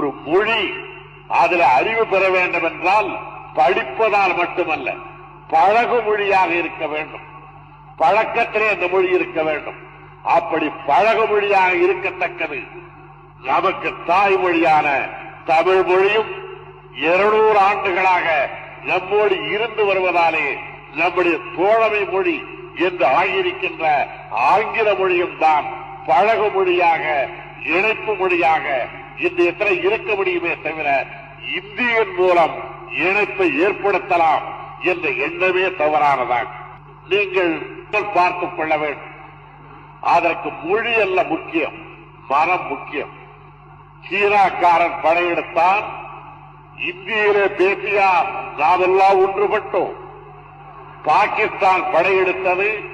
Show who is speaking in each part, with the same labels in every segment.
Speaker 1: ஒரு மொழி அதுல அறிவு பெற வேண்டும் என்றால் படிப்பதால் மட்டுமல்ல பழகு மொழியாக இருக்க வேண்டும். பழக்கத்திலே அந்த மொழி இருக்க வேண்டும். அப்படி பழகு மொழியாக இருக்கத்தக்கது நமக்கு தாய்மொழியான தமிழ் மொழியும் இருநூறு ஆண்டுகளாக நம்மோடு இருந்து வருவதாலே நம்முடைய தோழமை மொழி என்று ஆகியிருக்கின்ற ஆங்கில மொழியும் தான் பழகு மொழியாக இணைப்பு மொழியாக இந்த எத்தனை இருக்க முடியுமே தவிர இந்தியின் மூலம் இணைப்பை ஏற்படுத்தலாம் என்ற எண்ணமே தவறானதான் நீங்கள் பார்த்துக் கொள்ள வேண்டும். அதற்கு மொழி அல்ல முக்கியம் மனம் முக்கியம். சீனாக்காரன் படையெடுத்தான் இந்தியிலே பேசியார் நாமெல்லாம் ஒன்றுபட்டோம். பாகிஸ்தான் படையெடுத்தது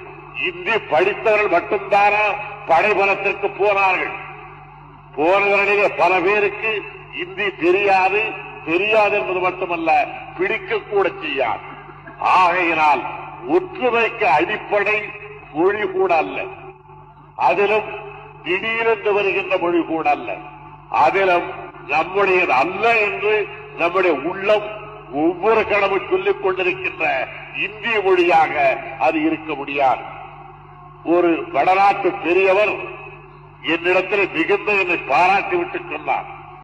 Speaker 1: இந்தி படித்தவர்கள் மட்டும்தானா படைபலத்திற்கு போனார்கள்? போனவர்களிலே பல பேருக்கு இந்தி தெரியாது தெரியாது என்பது மட்டுமல்ல பிடிக்க கூட செய்யாது. ஆகையினால் ஒற்றுமைக்கு அடிப்படை மொழி கூட அல்ல. அதிலும் திடீரென்று வருகின்ற மொழி கூட அல்ல. அதிலும் நம்முடையது அல்ல என்று நம்முடைய உள்ளம் ஒவ்வொரு கடவுள் சொல்லிக் கொண்டிருக்கின்ற இந்திய மொழியாக அது இருக்க முடியாது. ஒரு வடநாட்டு பெரியவர் என்னிடத்தில் மிகுந்த என்னை பாராட்டி விட்டு சொன்னான்